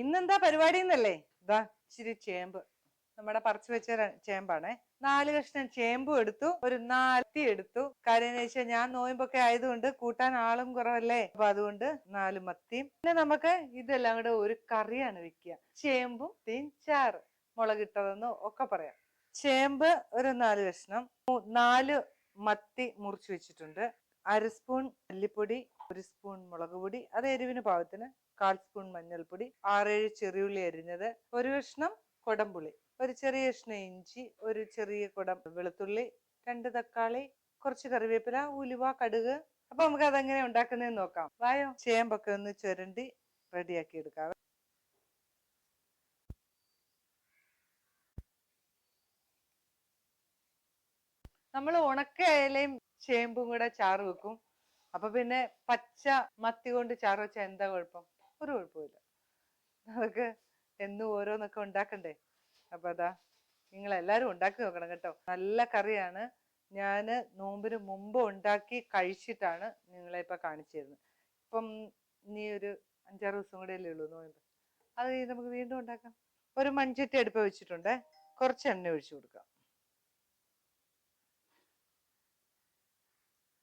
ഇന്നെന്താ പരിപാടി എന്നല്ലേ ഇതാ ഇച്ചിരി ചേമ്പ്. നമ്മുടെ പറിച്ചു വെച്ച ചേമ്പാണേ. നാല് കഷ്ണം ചേമ്പും എടുത്തു ഒരു നാലത്തി എടുത്തു. കാര്യം വെച്ചാൽ ഞാൻ നോയമ്പൊക്കെ ആയതുകൊണ്ട് കൂട്ടാൻ ആളും കുറവല്ലേ? അപ്പൊ അതുകൊണ്ട് നാല് മത്തിയും. പിന്നെ നമുക്ക് ഇതെല്ലാം കൂടെ ഒരു കറിയാണ് വെക്കുക ചേമ്പും തീൻ ചാറ്. മുളകിട്ടതെന്നോ ഒക്കെ പറയാം. ചേമ്പ് ഒരു നാല് കഷ്ണം. നാല് മത്തി മുറിച്ചു വെച്ചിട്ടുണ്ട്. അര സ്പൂൺ മല്ലിപ്പൊടി ഒരു സ്പൂൺ മുളക് പൊടി അത് എരിവിന് പാകത്തിന് കാൽ സ്പൂൺ മഞ്ഞൾപ്പൊടി ആറേഴ് ചെറിയുള്ളി അരിഞ്ഞത് ഒരു കഷ്ണം കൊടംപുളി ഒരു ചെറിയ കഷ്ണം ഇഞ്ചി ഒരു ചെറിയ കുടം വെളുത്തുള്ളി രണ്ട് തക്കാളി കുറച്ച് കറിവേപ്പില ഉലുവ കടുക്. അപ്പൊ നമുക്ക് അതെങ്ങനെ ഉണ്ടാക്കുന്നതെന്ന് നോക്കാം. വായോ? ചേമ്പൊക്കെ ഒന്ന് ചുരണ്ടി റെഡിയാക്കി എടുക്കാം. നമ്മൾ ഉണക്ക ഇലയും ചേമ്പും കൂടെ ചാറ് വെക്കും. അപ്പൊ പിന്നെ പച്ച മത്തി കൊണ്ട് ചാറ് വെച്ചാൽ എന്താ കുഴപ്പം? ഒരു കുഴപ്പമില്ല നമുക്ക് എന്നും ഓരോന്നൊക്കെ ഉണ്ടാക്കണ്ടേ? അപ്പൊ അതാ നിങ്ങൾ എല്ലാരും ഉണ്ടാക്കി നോക്കണം കേട്ടോ. നല്ല കറിയാണ്. ഞാൻ നോമ്പിന് മുമ്പ് ഉണ്ടാക്കി കഴിച്ചിട്ടാണ് നിങ്ങളെ ഇപ്പൊ കാണിച്ചു തരുന്നത് ഇപ്പം ഇനി ഒരു അഞ്ചാറ് ദിവസം കൂടെ അല്ലേ ഉള്ളൂ നോയമ്പ് അത് നമുക്ക് വീണ്ടും ഉണ്ടാക്കാം. ഒരു മൺചട്ടി അടുപ്പ് വെച്ചിട്ടുണ്ട്. കുറച്ച് എണ്ണ ഒഴിച്ചു കൊടുക്കാം.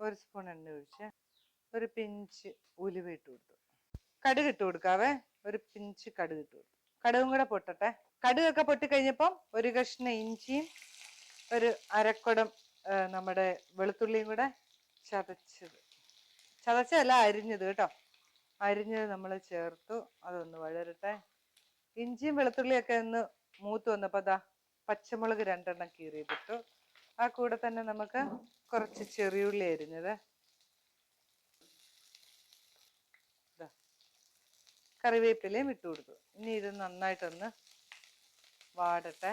ഒരു സ്പൂൺ എണ്ണ ഒഴിച്ച് ഒരു പിഞ്ച് ഉലുവ ഇട്ട് കൊടുത്തു. കടുക് ഇട്ട് കൊടുക്കാവേ. ഒരു പിഞ്ച് കടുക് ഇട്ട് കൊടുത്തു. കടുകും കൂടെ പൊട്ടട്ടെ. കടുകൊക്കെ പൊട്ടിക്കഴിഞ്ഞപ്പം ഒരു കഷ്ണം ഇഞ്ചിയും ഒരു അരക്കുടം നമ്മുടെ വെളുത്തുള്ളിയും കൂടെ ചതച്ചത്. ചതച്ചതല്ല അരിഞ്ഞത് കേട്ടോ. അരിഞ്ഞത് നമ്മൾ ചേർത്തു. അതൊന്ന് വഴരട്ടെ ഇഞ്ചിയും വെളുത്തുള്ളിയൊക്കെ ഒന്ന് മൂത്ത് വന്നപ്പോൾ ദാ പച്ചമുളക് രണ്ടെണ്ണം കീറിയിട്ടിട്ടു ആ കൂടെ തന്നെ നമുക്ക് കുറച്ച് ചെറിയുള്ളി അരിഞ്ഞത്. കറിവേപ്പിലയും ഇട്ട് കൊടുത്തു. ഇനി ഇത് നന്നായിട്ടൊന്ന് വാടട്ടെ.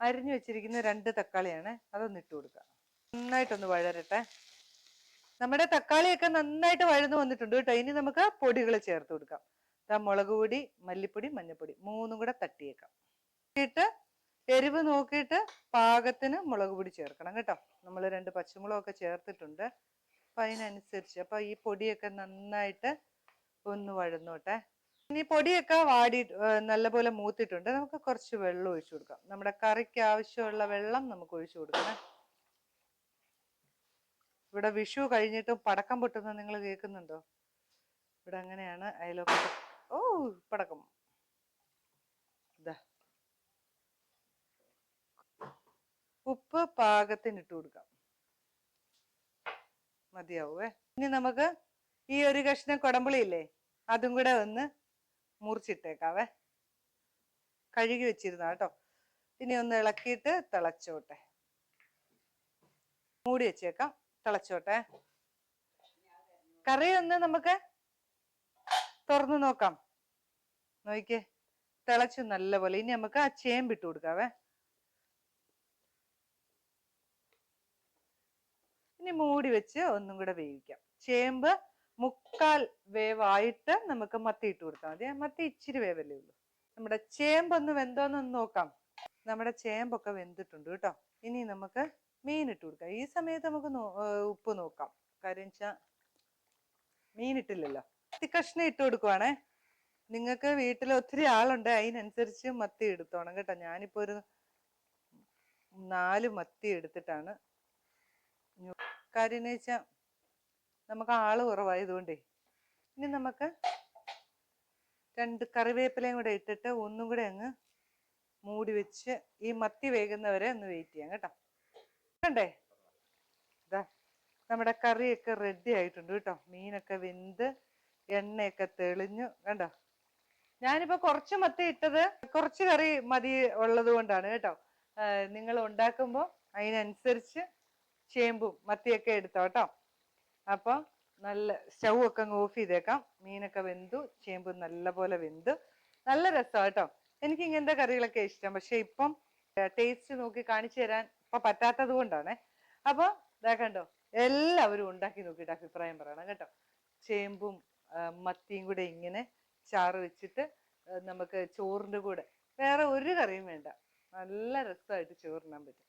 അരിഞ്ഞു വെച്ചിരിക്കുന്ന രണ്ട് തക്കാളിയാണ് അതൊന്ന് ഇട്ട് കൊടുക്കുക നന്നായിട്ടൊന്ന് വഴരട്ടെ. നമ്മുടെ തക്കാളിയൊക്കെ നന്നായിട്ട് വഴന്നു വന്നിട്ടുണ്ട് കേട്ടോ. ഇനി നമുക്ക് പൊടികൾ ചേർത്ത് കൊടുക്കാം. മുളക് പൊടി മല്ലിപ്പൊടി മഞ്ഞൾപ്പൊടി മൂന്നും കൂടെ തട്ടിയേക്കാം. ഇട്ട് എരിവ് നോക്കിയിട്ട് പാകത്തിന് മുളക് പൊടി ചേർക്കണം കേട്ടോ. നമ്മൾ രണ്ട് പച്ചമുളകൊക്കെ ചേർത്തിട്ടുണ്ട്. അപ്പം അതിനനുസരിച്ച് അപ്പം ഈ പൊടിയൊക്കെ നന്നായിട്ട് ഒന്ന് വഴന്നോട്ടെ. ഇനി പൊടിയൊക്കെ വാടി നല്ലപോലെ മൂത്തിട്ടുണ്ട്. നമുക്ക് കുറച്ച് വെള്ളം ഒഴിച്ചു കൊടുക്കാം. നമ്മുടെ കറിക്ക് ആവശ്യമുള്ള വെള്ളം നമുക്ക് ഒഴിച്ചു കൊടുക്കണം ഇവിടെ വിഷു കഴിഞ്ഞിട്ടും പടക്കം പൊട്ടുന്നത് നിങ്ങൾ കേൾക്കുന്നുണ്ടോ? ഇവിടെ അങ്ങനെയാണ് അയലോക്കത്ത്. ഓ പടക്കം ഇതാ ഉപ്പ് പാകത്തിന് ഇട്ട് കൊടുക്കാം. മതിയാവേ ഇനി നമുക്ക് ഈ ഒരു കഷ്ണം കുടമ്പുളി ഇല്ലേ അതും കൂടെ ഒന്ന് മുറിച്ചിട്ടേക്കാവേ. കഴുകി വെച്ചിരുന്ന കേട്ടോ. ഇനി ഒന്ന് ഇളക്കിയിട്ട് തിളച്ചോട്ടെ. മൂടി വെച്ചേക്കാം. തിളച്ചോട്ടെ. കറി ഒന്ന് നമുക്ക് തുറന്നു നോക്കാം. നോക്കിയേ തിളച്ചു നല്ലപോലെ. ഇനി നമുക്ക് ആ ചേമ്പിട്ട് കൊടുക്കാവേ. ഇനി മൂടി വെച്ച് ഒന്നും കൂടെ വേവിക്കാം. ചേമ്പ് മുക്കാൽ വേവായിട്ട് നമുക്ക് മത്തി ഇട്ട് കൊടുത്താൽ മതി. മത്തി ഇച്ചിരി വേവല്ലേ ഉള്ളൂ. നമ്മുടെ ചേമ്പ് ഒന്ന് വെന്തോന്നൊന്ന് നോക്കാം. നമ്മുടെ ചേമ്പൊക്കെ വെന്തിട്ടുണ്ട് കേട്ടോ. ഇനി നമുക്ക് മീൻ ഇട്ട് കൊടുക്കാം. ഈ സമയത്ത് നമുക്ക് ഉപ്പ് നോക്കാം. കാര്യം വെച്ചാൽ മീൻ ഇട്ടില്ലല്ലോ. മത്തി കഷ്ണം ഇട്ട് കൊടുക്കുവാണേ. നിങ്ങൾക്ക് വീട്ടിൽ ഒത്തിരി ആളുണ്ട്. അതിനനുസരിച്ച് മത്തി എടുത്തോണം കേട്ടോ. ഞാനിപ്പോ ഒരു നാല് മത്തി എടുത്തിട്ടാണ് കാര്യം എന്ന് വെച്ചാൽ നമുക്ക് ആൾ കുറവായതുകൊണ്ടേ ഇനി നമുക്ക് രണ്ട് കറിവേപ്പിലയും കൂടെ ഇട്ടിട്ട് ഒന്നും കൂടെ അങ്ങ് മൂടി വെച്ച് ഈ മത്തി വേകുന്നവരെ ഒന്ന് വെയിറ്റ് ചെയ്യാം കേട്ടോ. കണ്ടേ? ഇതാ നമ്മുടെ കറിയൊക്കെ റെഡി ആയിട്ടുണ്ട് കേട്ടോ. മീനൊക്കെ വെന്ത് എണ്ണയൊക്കെ തെളിഞ്ഞു. കണ്ടോ? ഞാനിപ്പോ കുറച്ച് മത്തി ഇട്ടത് കുറച്ച് കറി മതി ഉള്ളത് കൊണ്ടാണ് കേട്ടോ നിങ്ങൾ ഉണ്ടാക്കുമ്പോൾ അതിനനുസരിച്ച് ചേമ്പും മത്തിയൊക്കെ എടുത്തോ കേട്ടോ അപ്പൊ നല്ല സ്റ്റൗ ഒക്കെ അങ്ങ് ഓഫ് ചെയ്തേക്കാം. മീനൊക്കെ വെന്തു ചേമ്പ് നല്ലപോലെ വെന്തു. നല്ല രസമാണ് കേട്ടോ എനിക്ക് ഇങ്ങനത്തെ കറികളൊക്കെ ഇഷ്ടം? പക്ഷെ ഇപ്പം ടേസ്റ്റ് നോക്കി കാണിച്ചു തരാൻ ഇപ്പൊ പറ്റാത്തത് കൊണ്ടാണേ. അപ്പൊ ഇതാ കണ്ടോ എല്ലാവരും ഉണ്ടാക്കി നോക്കിയിട്ട് അഭിപ്രായം പറയണം കേട്ടോ. ചേമ്പും മത്തിയും കൂടെ ഇങ്ങനെ ചാറ് വെച്ചിട്ട് നമുക്ക് ചോറിന്റെ കൂടെ വേറെ ഒരു കറിയും വേണ്ട. നല്ല രസമായിട്ട് ചോറിനാൻ പറ്റും.